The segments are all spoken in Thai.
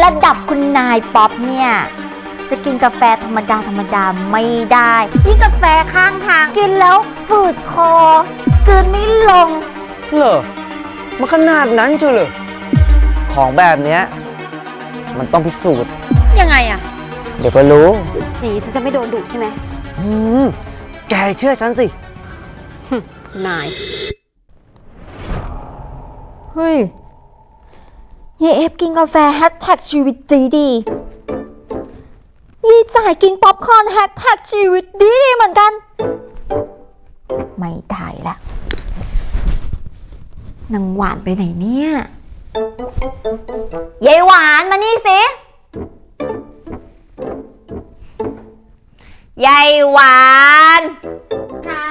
ระดับคุณนายป๊อปเนี่ย จะกินกาแฟธรรมดาธรรมดาไม่ได้ยิ่งกาแฟข้างทาง กินแล้วฝืดคอกลืนไม่ลง เหรอมันขนาดนั้นเชียวเหรอของแบบเนี้ย มันต้องพิสูจน์ ยังไงอะเดี๋ยวก็รู้อย่างนี้ฉันจะไม่โดนดุใช่ไหมอืมแกเชื่อฉันสิ นาย เฮ้ย เยเอฟกินกาแฟแฮชแท็กชีวิตดีดี ยีจ่ายกินป๊อปคอร์นแฮชแท็กชีวิตดีดีเหมือนกัน ไม่ได้ละนางหวานไปไหนเนี่ยยายหวานมานี่สิยายหวานค่ะ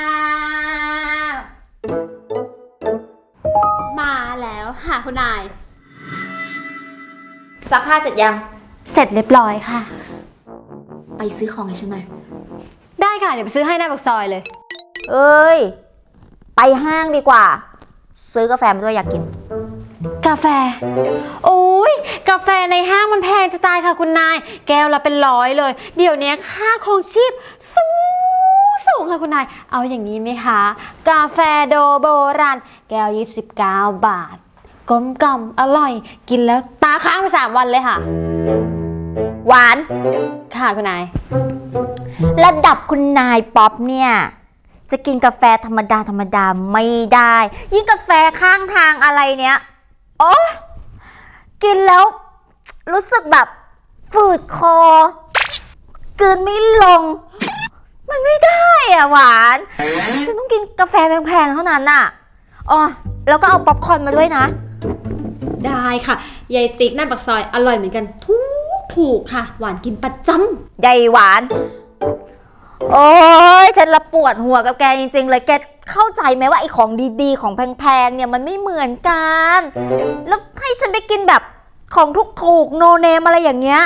มาแล้วค่ะคุณนาย ซักผ้าเสร็จยัง เสร็จเรียบร้อยค่ะ ไปซื้อของให้ฉันหน่อย ได้ค่ะ เดี๋ยวไปซื้อให้หน้าปากซอยเลย เอ้ย ไปห้างดีกว่า ซื้อกาแฟมาด้วยอยากกิน กาแฟ โอ้ยกาแฟในห้างมันแพงจะตายค่ะคุณนาย แก้วละเป็นร้อยเลย เดี๋ยวนี้ค่าครองชีพสูงสูงค่ะคุณนาย เอาอย่างนี้ไหมคะ กาแฟโดโบราณแก้ว 29 บาท กลมกล่อมอร่อย กินแล้วตาค้างไปสามวันเลยค่ะ หวาน ค่ะคุณนาย ระดับคุณนายป๊อปเนี่ย จะกินกาแฟธรรมดาธรรมดาไม่ได้ ยิ่งกาแฟข้างทางอะไรเนี้ยโอ้กินแล้ว รู้สึกแบบฝืดคอ กลืนไม่ลง มันไม่ได้อะหวานฉันต้องกินกาแฟแพงๆเท่านั้นน่ะอ๋อแล้วก็เอาป๊อปคอร์นมาด้วยนะ ได้ค่ะยายติ๊กหน้าปากซอยอร่อยเหมือนกันทุกถูกค่ะ หวานกินประจำใหญ่หวาน โอ้ยฉันละปวดหัวกับแกจริง ๆ เลยแกเข้าใจไหมว่าไอ้ของดีๆ ของแพงๆเนี่ยมันไม่เหมือนกัน แล้วให้ฉันไปกินแบบของทุกถูกโนเนมอะไรอย่างเงี้ย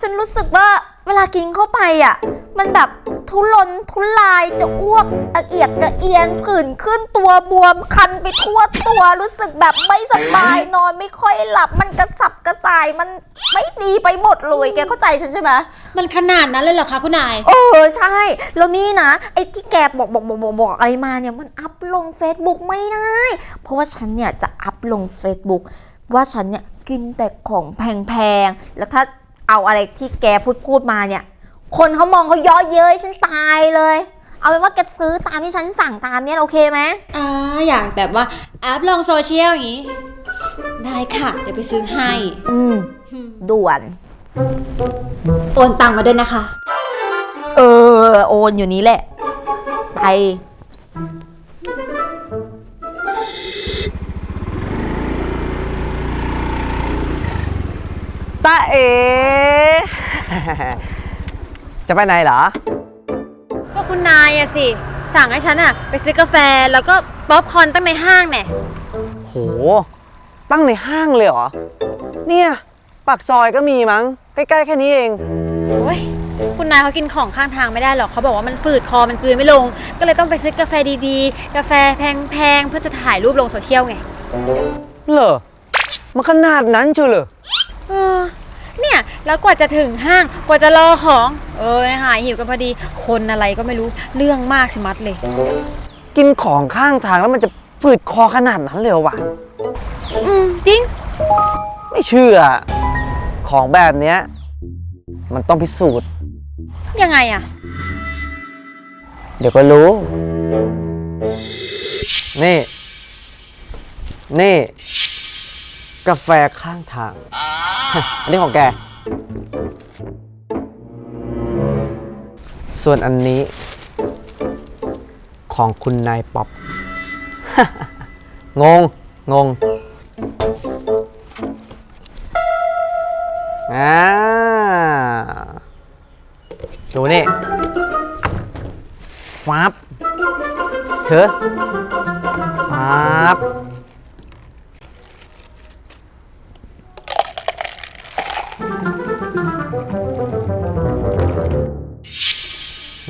ฉันรู้สึกว่า วลากินเข้าไปอะ มันแบบทุรนทุรายจะอ้วกอะเอียดกระเอียนผื่นขึ้นตัวบวมคันไปทั่วตัวรู้สึกแบบไม่สบายนอนไม่ค่อยหลับมันกระสับกระส่ายมันไม่ดีไปหมดเลยแกเข้าใจฉันใช่ไหมมันขนาดนั้นเลยเหรอคะคุณนายเออใช่ แล้วนี่นะ ไอ้ที่แกบอกบอกบอกบอกบอกอะไรมาเนี่ยมันอัพลง Facebook ไม่ได้ เพราะว่าฉันเนี่ยจะอัพลง Facebook ว่าฉันเนี่ยกินแต่ของแพงๆ แล้วถ้า เอาอะไรที่แกพูดพูดมาเนี่ย คนเขามองเขาเย่อเย้ยฉันตายเลย เอาเป็นว่าแกซื้อตามที่ฉันสั่งตามเนี่ยโอเคไหมอ่าอยากแบบว่าแอปลงโซเชียลอย่างนี้ ได้ค่ะ เดี๋ยวไปซื้อให้อืมด่วน โอนตังมาด้วยนะคะ เออ โอนอยู่นี้แหละ ไป ตาเอ๋จะไปไหนเหรอ ก็คุณนายอะสิ สั่งให้ฉันอะไปซื้อกาแฟแล้วก็ป๊อปคอร์นตั้งในห้างเนี่ยโห ตั้งในห้างเลยเหรอ เนี่ยปากซอยก็มีมั้ง ใกล้ๆแค่นี้เอง โอ้ยคุณนายเขากินของข้างทางไม่ได้หรอกเขาบอกว่ามันฝืดคอมันกลืนไม่ลง ก็เลยต้องไปซื้อกาแฟดีๆ กาแฟแพงๆเพื่อจะถ่ายรูปลงโซเชียลไง เหรอ มันขนาดนั้นเชียวเหรอ เออ เนี่ย แล้วกว่าจะถึงห้าง กว่าจะรอของ เอ้ยหายหิวกันพอดี คนอะไรก็ไม่รู้ เรื่องมากชะมัดเลย กินของข้างทางแล้วมันจะฝืดคอขนาดนั้นเลยเหรอวะ อืม จริง ไม่เชื่อ ของแบบเนี้ย มันต้องพิสูจน์ ยังไงอะ เดี๋ยวก็รู้ นี่ นี่ กาแฟข้างทาง อันนี้ของแก ส่วนอันนี้ของคุณนายป๊อป งง งงอ่าดูนี่ฟับเธอ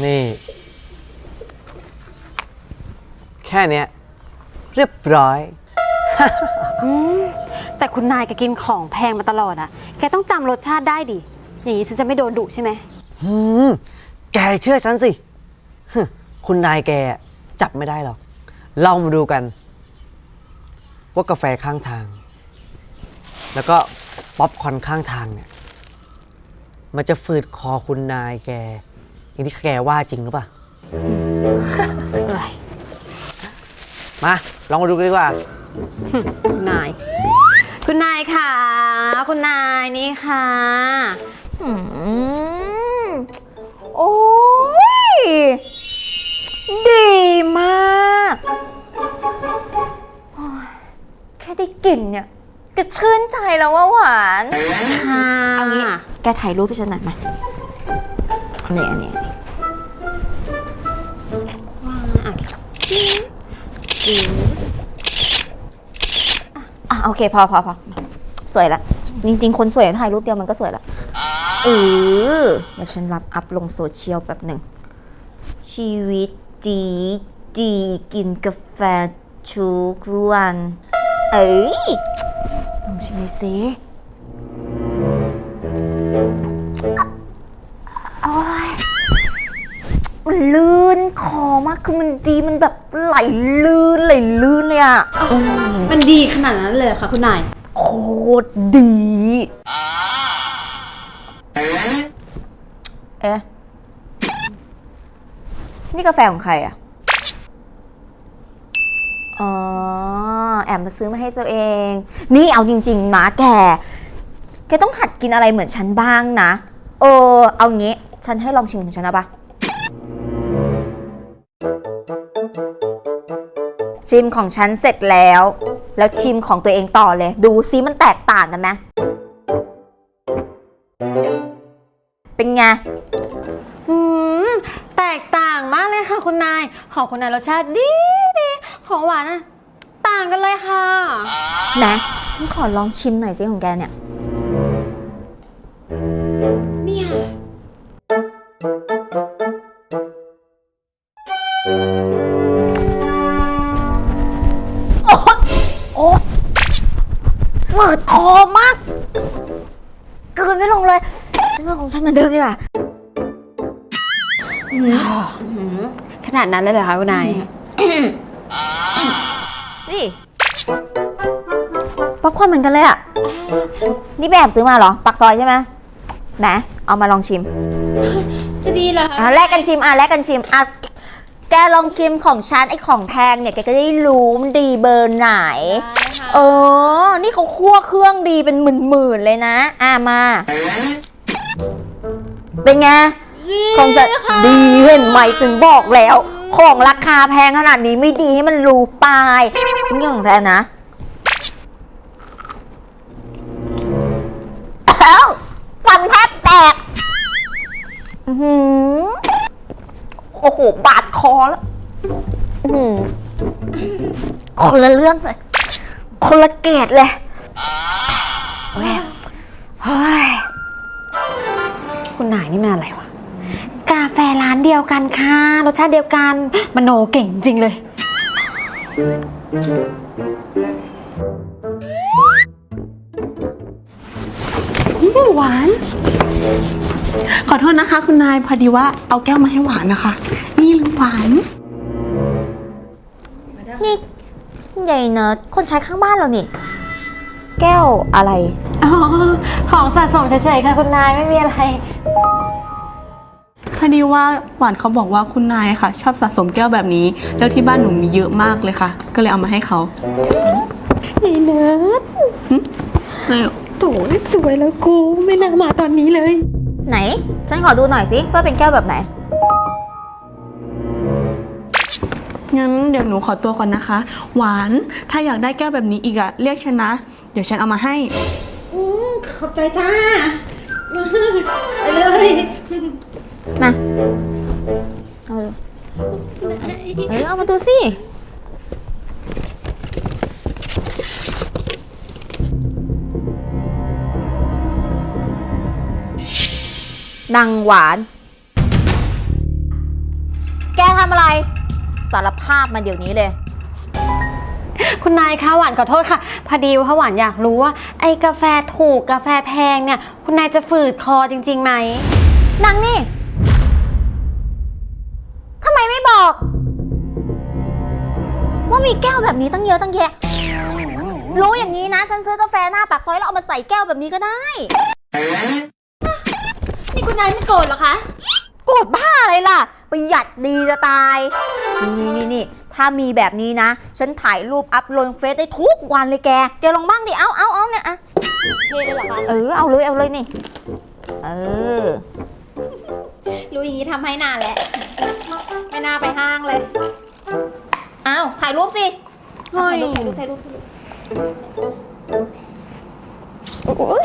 นี่ แค่เนี้ย เรียบร้อยแต่คุณนายแกกินของแพงมาตลอดอะแกต้องจำรสชาติได้ดิ อย่างนี้ฉันจะไม่โดนดุใช่ไหม หืม แกเชื่อฉันสิฮึคุณนายแกจับไม่ได้หรอก เรามาดูกัน ว่ากาแฟข้างทาง แล้วก็ป๊อปคอร์นข้างทางเนี่ย มันจะฝืดคอคุณนายแก อย่างที่แกว่าจริงหรือเปล่ามา ลองมาดูกันดีกว่า คุณนาย คุณนายค่ะ คุณนายนี่ค่ะอืมโอ้ย ดีมากโอ้ยแค่ได้กลิ่นเนี่ยก็ชื่นใจแล้วว่าหวาน ค่ะ เอางี้ แกถ่ายรูปให้ฉันหน่อยมาอันนี้อันนี้อันนี้อะโอเคพอพอพอสวยละจริงๆ คนสวยถ่ายรูปเดียวมันก็สวยละเออเดี๋ยวฉันรับอัพลงโซเชียลแบบหนึ่ง ชีวิตจีจีกินกาแฟทุกวันเอ้ยลองชิมหน่อยสิ มากคือมันดีมันแบบไหลลื่นไหลลื่นเลยอะมันดีขนาดนั้นเลยเหรอค่ะคุณนาย โคตรดี เอ๊ะ นี่กาแฟของใครอะอ๋อ แอบมาซื้อมาให้ตัวเอง นี่เอาจริงๆนะแก แกต้องหัดกินอะไรเหมือนฉันบ้างนะ เออ เอางี้ ฉันให้ลองชิมของฉันนะปะ ชิมของฉันเสร็จแล้ว แล้วชิมของตัวเองต่อเลย ดูซิมันแตกต่างกันไหมเป็นไง อืมแตกต่างมากเลยค่ะคุณนาย ของคุณนายรสชาติดีดีของหวานอะต่างกันเลยค่ะ นะ ฉันขอลองชิมหน่อยซิของแกเนี่ยเนี่ย คอมากเกินไม่ลงเลยฉันว่าของฉันเหมือนเดิมดีกว่าขนาดนั้นเลยเหรอคะคุณนายนี่ป๊อปคอร์นเหมือนกันเลยอะ นี่แอบซื้อมาเหรอ ปักซอยใช่ไหมไหนเอามาลองชิม จะดีเหรออะแลกกันชิมอะแลกกันชิมอะ แกลองชิมของฉันไอ้ของแพงเนี่ยแกก็ได้รู้มันดีเบอร์ไหน เออ นี่เขาคั่วเครื่องดีเป็นหมื่นๆเลยนะ อะมา เป็นไง ของจะดีเห็นไหมจึงบอกแล้ว ของราคาแพงขนาดนี้ไม่ดีให้มันรู้ไปฉันกินของแท้นะอ้าวฟันแทบแตก อื้อหือ โอ้โห บาดคอแล้วอื้อหือคนละเรื่องเลย คนละเกตเลยเฮ้ยเฮ้ย คุณนายนี่มันอะไรวะ กาแฟร้านเดียวกันค่ะ รสชาติเดียวกันมโนเก่งจริงเลย หวาน ขอโทษนะคะ คุณนายพอดีว่าเอาแก้วมาให้หวานนะคะ นี่หรือหวาน นี่ใหญ่เนอะคนใช้ข้างบ้านเรานี่ แก้วอะไร อ๋อ ของสะสมเฉยๆค่ะคุณนายไม่มีอะไร พอดีว่าหวานเขาบอกว่าคุณนายค่ะ ชอบสะสมแก้วแบบนี้ แล้วที่บ้านหนูมีเยอะมากเลยค่ะ ก็เลยเอามาให้เขานี่เนื้อเลย โถสวยแล้วกู ไม่น่ามาตอนนี้เลย ไหน ฉันขอดูหน่อยสิว่าเป็นแก้วแบบไหน งั้นเดี๋ยวหนูขอตัวก่อนนะคะ หวานถ้าอยากได้แก้วแบบนี้อีกอะเรียกฉันนะ เดี๋ยวฉันเอามาให้ขอบใจจ้า ไปเลยมา เอามาดูเออเอามาดูสิ นางหวาน แกทำอะไร สารภาพมาเดี๋ยวนี้เลย คุณนายคะหวานขอโทษค่ะ พอดีว่าหวานอยากรู้ว่าไอ้กาแฟถูกกาแฟแพงเนี่ย คุณนายจะฝืดคอจริงๆไหม นางนี่ ทำไมไม่บอก ว่ามีแก้วแบบนี้ตั้งเยอะตั้งแยะ รู้อย่างนี้นะ ฉันซื้อกาแฟหน้าปากซอยแล้วเอามาใส่แก้วแบบนี้ก็ได้นี่ คุณนายไม่โกรธเหรอคะ โกรธบ้าอะไรล่ะ ประหยัดดีจะตาย นี่นี่นี่นี่ถ้ามีแบบนี้นะ ฉันถ่ายรูปอัพลงเฟซได้ทุกวันเลยแก แกลองบ้างดิ เอาเอาเอาเนี่ยอะเท่เลยเหรอคะ เออ เอาเลยเอาเลยนี่ เออ รู้อย่างนี้ทำให้นานแล้ว ไม่น่าไปห้างเลย เอาถ่ายรูปสิเฮ้ย ถ่ายรูปถ่ายรูปถ่ายรูปโอ้ย